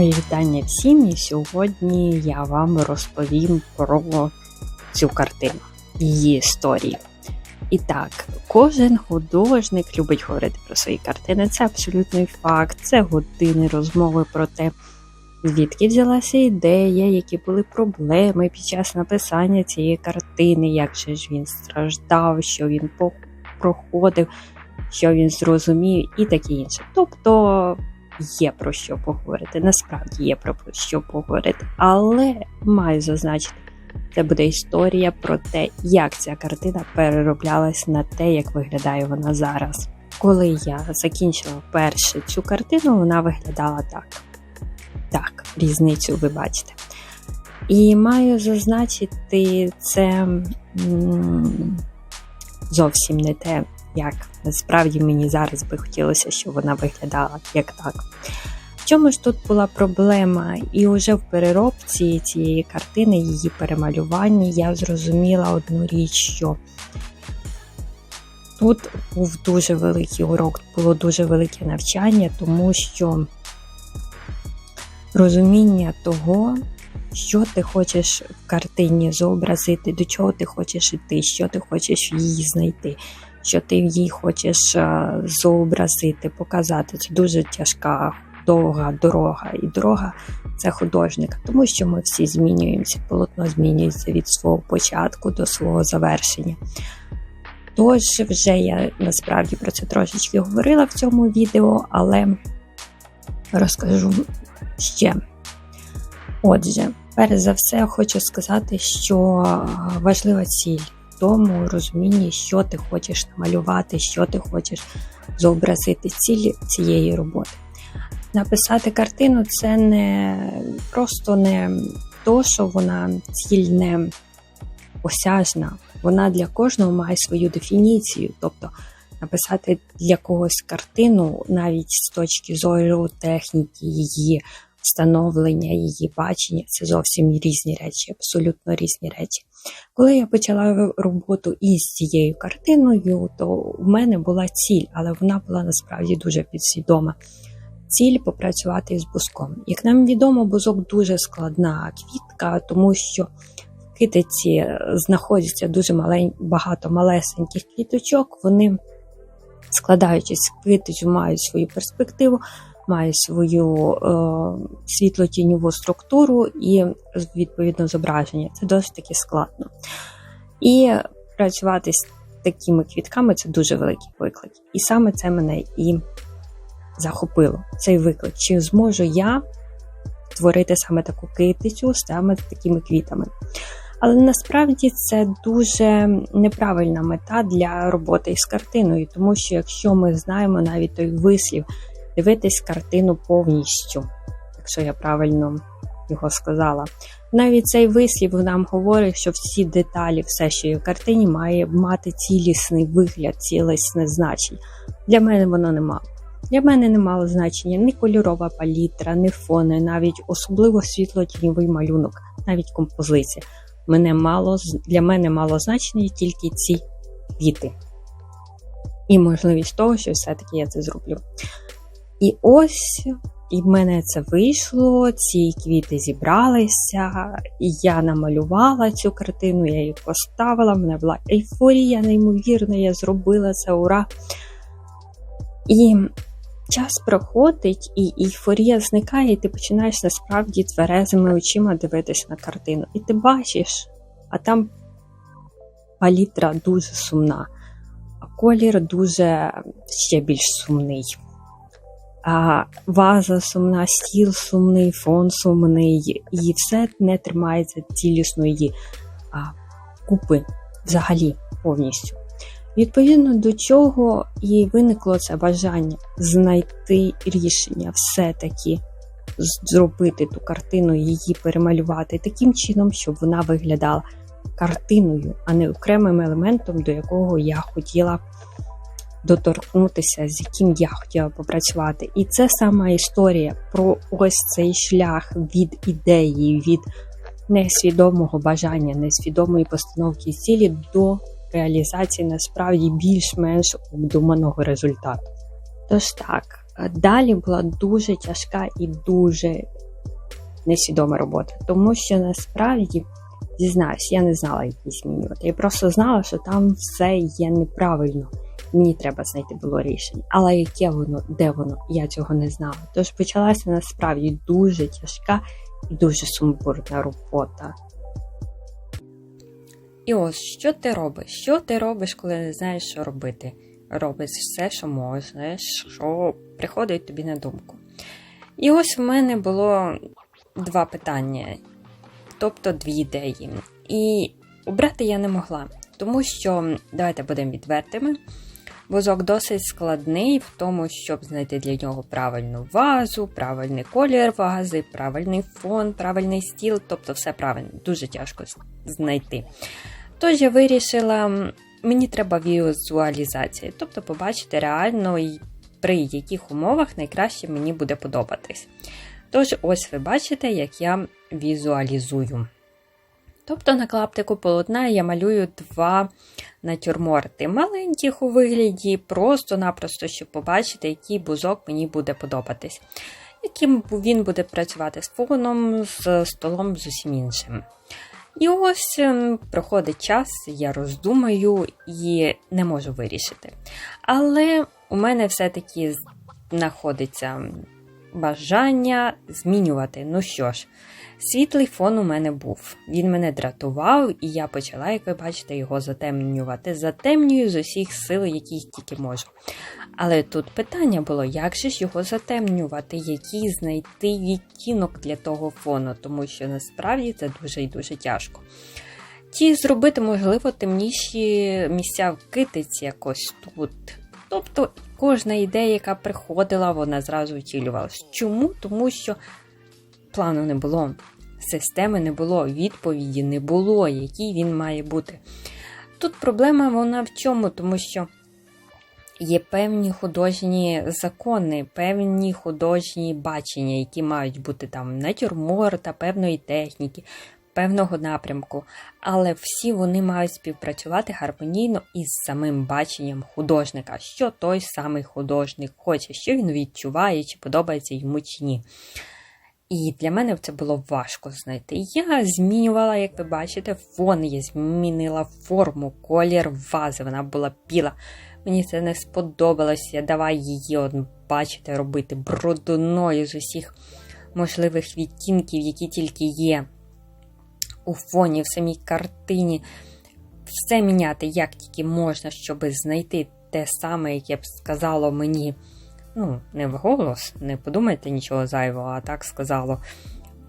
Мої вітання всім, і сьогодні я вам розповім про цю картину, її історію. І так, кожен художник любить говорити про свої картини. Це абсолютний факт, це години розмови про те, звідки взялася ідея, які були проблеми під час написання цієї картини, як же ж він страждав, що він проходив, що він зрозумів, і таке інше. Тобто є про що поговорити. Насправді є про що поговорити, але маю зазначити, це буде історія про те, як ця картина перероблялась на те, як виглядає вона зараз. Коли я закінчила першу цю картину, вона виглядала так. Так, різницю ви бачите. І маю зазначити, це зовсім не те, як насправді мені зараз би хотілося, щоб вона виглядала як так. В чому ж тут була проблема? І вже в переробці цієї картини, її перемалюванні, я зрозуміла одну річ, що тут був дуже великий урок, було дуже велике навчання, тому що розуміння того, що ти хочеш в картині зобразити, до чого ти хочеш іти, що ти хочеш в її знайти що ти їй хочеш е, зобразити, показати. Це дуже тяжка, довга дорога. І дорога це художник, тому що ми всі змінюємося, полотно змінюється від свого початку до свого завершення. Тож, вже я насправді про це трошечки говорила в цьому відео, але розкажу ще. Отже, перш за все, хочу сказати, що важлива ціль тому розумінні, що ти хочеш намалювати, що ти хочеш зобразити цілі цієї роботи. Написати картину це не просто не то, що вона ціль не осяжна, вона для кожного має свою дефініцію. Тобто написати для когось картину навіть з точки зору техніки, її встановлення, її бачення це зовсім різні речі, абсолютно різні речі. Коли я почала роботу із цією картиною, то в мене була ціль, але вона була насправді дуже підсвідома. Ціль попрацювати з буском. Як нам відомо, бузок дуже складна квітка, тому що в китиці знаходяться дуже малень... багато малесеньких квіточок, вони, складаючись в китицю, мають свою перспективу, має свою е, світло-тіньову структуру і, відповідно, зображення. Це досить таки складно. І працювати з такими квітками це дуже великий виклик. І саме це мене і захопило. Цей виклик. Чи зможу я створити саме таку китицю саме з такими квітами? Але насправді це дуже неправильна мета для роботи із картиною, тому що якщо ми знаємо навіть той вислів, дивитись картину повністю, якщо я правильно його сказала. Навіть цей вислів нам говорить, що всі деталі, все, що є в картині, має мати цілісний вигляд, цілісне значення. Для мене воно не мало. Для мене не мало значення ні кольорова палітра, ні фони, навіть особливо світло-тіньовий малюнок, навіть композиція. Мене мало, Для мене мало значення тільки ці квіти. І можливість того, що все-таки я це зроблю. І ось і в мене це вийшло, ці квіти зібралися, і я намалювала цю картину, я її поставила, в мене була ейфорія, неймовірна, я зробила це ура. І час проходить, і ейфорія зникає, і ти починаєш насправді тверезими очима дивитися на картину. І ти бачиш, а там палітра дуже сумна, а колір дуже ще більш сумний а ваза сумна, стіл сумний, фон сумний, і все не тримається цілісної а, купи взагалі повністю. Відповідно до чого і виникло це бажання знайти рішення, все-таки зробити ту картину, її перемалювати таким чином, щоб вона виглядала картиною, а не окремим елементом, до якого я хотіла доторкнутися, з яким я хотіла попрацювати. І це сама історія про ось цей шлях від ідеї, від несвідомого бажання, несвідомої постановки цілі до реалізації насправді більш-менш обдуманого результату. Тож так, далі була дуже тяжка і дуже несвідома робота. Тому що насправді, зізнаюсь, я не знала, як її змінювати. Я просто знала, що там все є неправильно. Мені треба знайти було рішення. Але яке воно, де воно, я цього не знала. Тож почалася насправді дуже тяжка і дуже сумбурна робота. І ось що ти робиш? Що ти робиш, коли не знаєш, що робити? Робиш все, що можеш, що приходить тобі на думку. І ось в мене було два питання, тобто дві ідеї. І обрати я не могла, тому що, давайте будемо відвертими. Вузок досить складний в тому, щоб знайти для нього правильну вазу, правильний колір вази, правильний фон, правильний стіл, тобто все правильно, дуже тяжко знайти. Тож я вирішила, мені треба візуалізація, тобто побачити реально, при яких умовах найкраще мені буде подобатись. Тож, ось ви бачите, як я візуалізую. Тобто на клаптику полотна я малюю два натюрморти. Маленьких у вигляді, просто-напросто, щоб побачити, який бузок мені буде подобатись. Яким він буде працювати з фоном, з столом, з усім іншим. І ось ем, проходить час, я роздумаю і не можу вирішити. Але у мене все-таки знаходиться бажання змінювати. Ну що ж, світлий фон у мене був. Він мене дратував, і я почала, як ви бачите, його затемнювати. Затемнюю з усіх сил, яких тільки можу. Але тут питання було, як же ж його затемнювати, який знайти відтінок для того фону, тому що насправді це дуже і дуже тяжко. Ті зробити, можливо, темніші місця в китиці якось тут. Тобто кожна ідея, яка приходила, вона зразу втілювалася. Чому? Тому що плану не було, системи не було, відповіді не було, який він має бути. Тут проблема вона в чому? Тому що є певні художні закони, певні художні бачення, які мають бути там натюрморта, певної техніки, певного напрямку, але всі вони мають співпрацювати гармонійно із самим баченням художника, що той самий художник хоче, що він відчуває, чи подобається йому чи ні. І для мене це було важко знайти. Я змінювала, як ви бачите, фон, я змінила форму, колір вази, вона була біла. Мені це не сподобалося. Давай її, от, бачите, робити брудною з усіх можливих відтінків, які тільки є у фоні, в самій картині. Все міняти як тільки можна, щоб знайти те саме, яке б сказало мені. Ну, не вголос, не подумайте нічого зайвого, а так сказало.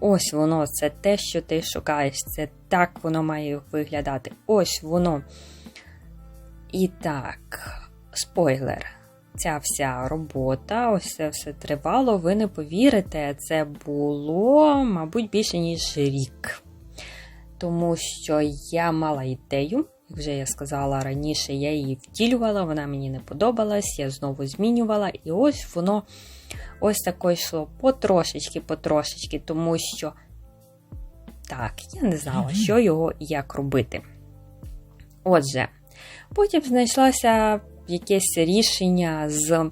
Ось воно, це те, що ти шукаєш, це так воно має виглядати. Ось воно. І так, спойлер. Ця вся робота, ось це все тривало, ви не повірите, це було, мабуть, більше, ніж рік. Тому що я мала ідею, як вже я сказала раніше, я її втілювала, вона мені не подобалась, я знову змінювала, і ось воно ось таке йшло. Потрошечки-потрошечки, тому що так, я не знала, що його і як робити. Отже, потім знайшлося якесь рішення з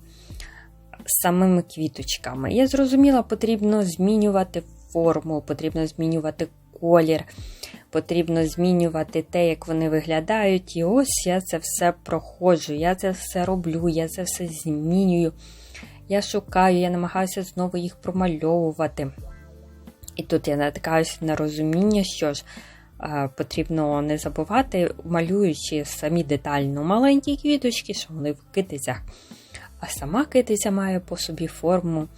самими квіточками. Я зрозуміла, потрібно змінювати форму, потрібно змінювати колір, потрібно змінювати те, як вони виглядають. І ось я це все проходжу, я це все роблю, я це все змінюю. Я шукаю, я намагаюся знову їх промальовувати. І тут я натикаюся на розуміння, що ж потрібно не забувати, малюючи самі детально маленькі квіточки, що вони в китицях. А сама китиця має по собі форму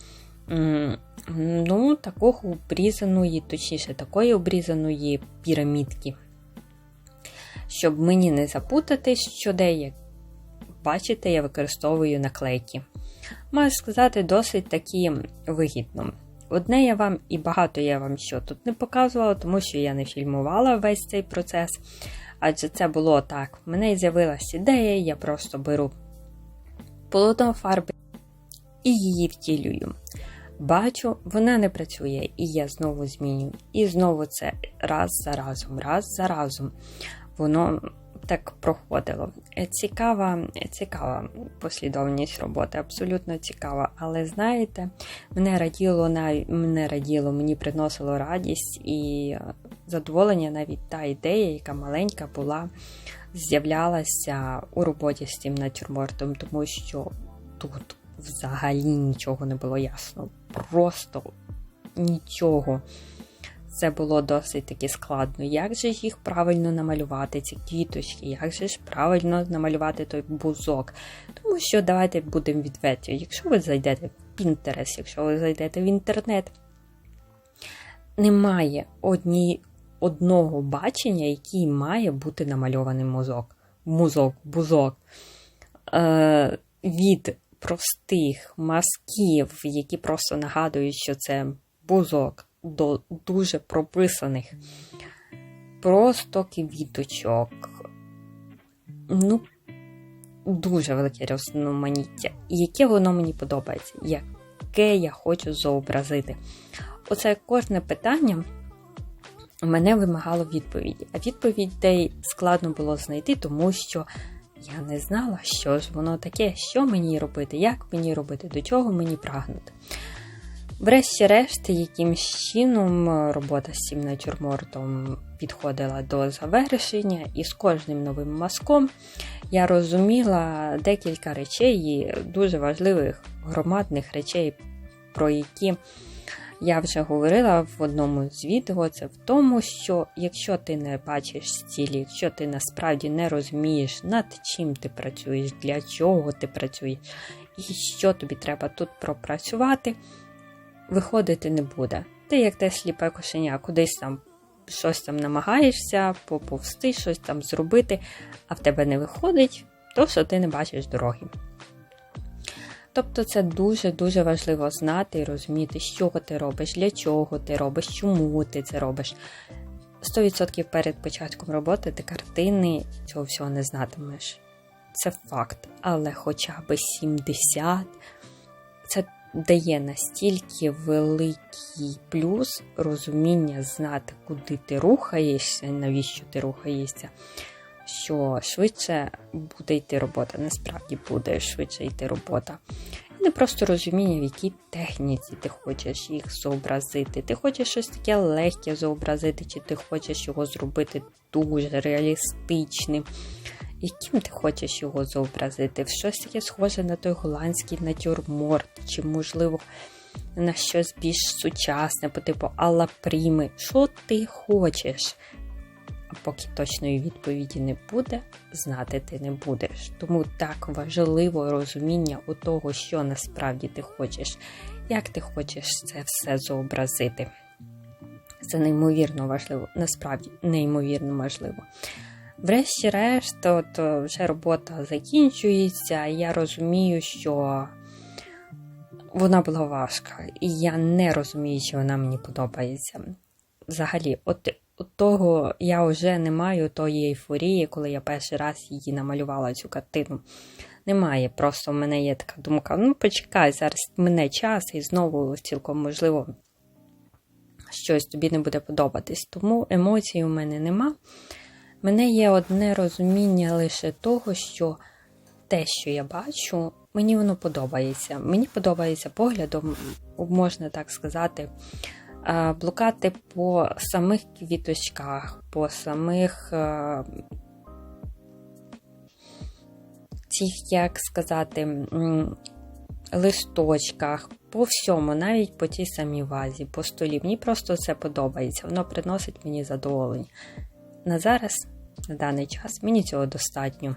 ну, такого обрізаної, точніше, такої обрізаної пірамідки. Щоб мені не запутати, що де, як бачите, я використовую наклейки. Маю сказати, досить таки вигідно. Одне я вам і багато я вам що тут не показувала, тому що я не фільмувала весь цей процес. Адже це було так. В мене з'явилася ідея, я просто беру полотно фарби і її втілюю. Бачу, вона не працює, і я знову змінюю. І знову це раз за разом, раз за разом. воно так проходило. Е, Цікава, цікава послідовність роботи, абсолютно цікава. Але знаєте, мене раділо мене раділо, мені приносило радість і задоволення навіть та ідея, яка маленька була, з'являлася у роботі з цим натюрмортом, тому що тут взагалі нічого не було ясно. Просто нічого. Це було досить таки складно. Як же ж їх правильно намалювати, ці квіточки, як же ж правильно намалювати той бузок? Тому що давайте будемо відверті. Якщо ви зайдете в Pinterest, якщо ви зайдете в інтернет, немає одні, одного бачення, який має бути намальований мозок. Музок, бузок. Е, Від простих мазків, які просто нагадують, що це бузок до дуже прописаних. Просто квіточок. Ну, дуже велике різноманіття. Яке воно мені подобається, яке я хочу зобразити. Оце кожне питання мене вимагало відповіді. А відповідей складно було знайти, тому що я не знала, що ж воно таке, що мені робити, як мені робити, до чого мені прагнути. Врешті-решт, якимсь чином робота з цим натюрмортом підходила до завершення, і з кожним новим мазком я розуміла декілька речей, дуже важливих громадних речей, про які я вже говорила в одному з відео. Це в тому, що якщо ти не бачиш цілі, якщо ти насправді не розумієш, над чим ти працюєш, для чого ти працюєш, і що тобі треба тут пропрацювати виходити не буде. Ти, як те сліпе кошеня, кудись там щось там намагаєшся поповсти, щось там зробити, а в тебе не виходить, то що ти не бачиш дороги. Тобто це дуже-дуже важливо знати і розуміти, що ти робиш, для чого ти робиш, чому ти це робиш. 100% перед початком роботи ти картини цього всього не знатимеш. Це факт. Але хоча б 70 це дає настільки великий плюс розуміння знати, куди ти рухаєшся, навіщо ти рухаєшся, що швидше буде йти робота. Насправді буде швидше йти робота. І не просто розуміння, в якій техніці ти хочеш їх зобразити. Ти хочеш щось таке легке зобразити, чи ти хочеш його зробити дуже реалістичним яким ти хочеш його зобразити? В Щось таке схоже на той голландський натюрморт, чи, можливо, на щось більш сучасне, по типу Алла Пріми. Що ти хочеш? А поки точної відповіді не буде, знати ти не будеш. Тому так важливо розуміння у того, що насправді ти хочеш, як ти хочеш це все зобразити. Це неймовірно важливо, насправді неймовірно важливо. Врешті-решт, от вже робота закінчується, і я розумію, що вона була важка, і я не розумію, що вона мені подобається. Взагалі, от того я вже не маю тої ейфорії, коли я перший раз її намалювала цю картину. Немає. Просто в мене є така думка: ну, почекай, зараз мене час, і знову цілком можливо щось тобі не буде подобатись. Тому емоцій у мене нема мене є одне розуміння лише того, що те, що я бачу, мені воно подобається. Мені подобається поглядом, можна так сказати, блукати по самих квіточках, по самих цих, як сказати, листочках, по всьому, навіть по тій самій вазі, по столі. Мені просто це подобається, воно приносить мені задоволення. На зараз, на даний час, мені цього достатньо.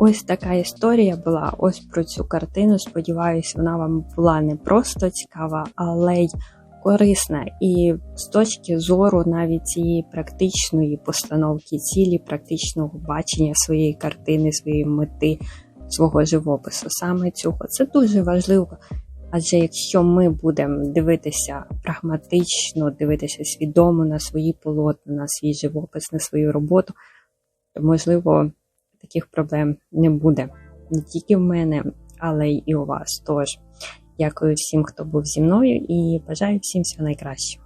Ось така історія була. Ось про цю картину. Сподіваюсь, вона вам була не просто цікава, але й корисна і з точки зору навіть цієї практичної постановки, цілі, практичного бачення своєї картини, своєї мети, свого живопису. Саме цього це дуже важливо Адже якщо ми будемо дивитися прагматично, дивитися свідомо на свої полотна, на свій живопис, на свою роботу, то можливо таких проблем не буде не тільки в мене, але й у вас. Тож, дякую всім, хто був зі мною, і бажаю всім всього найкращого.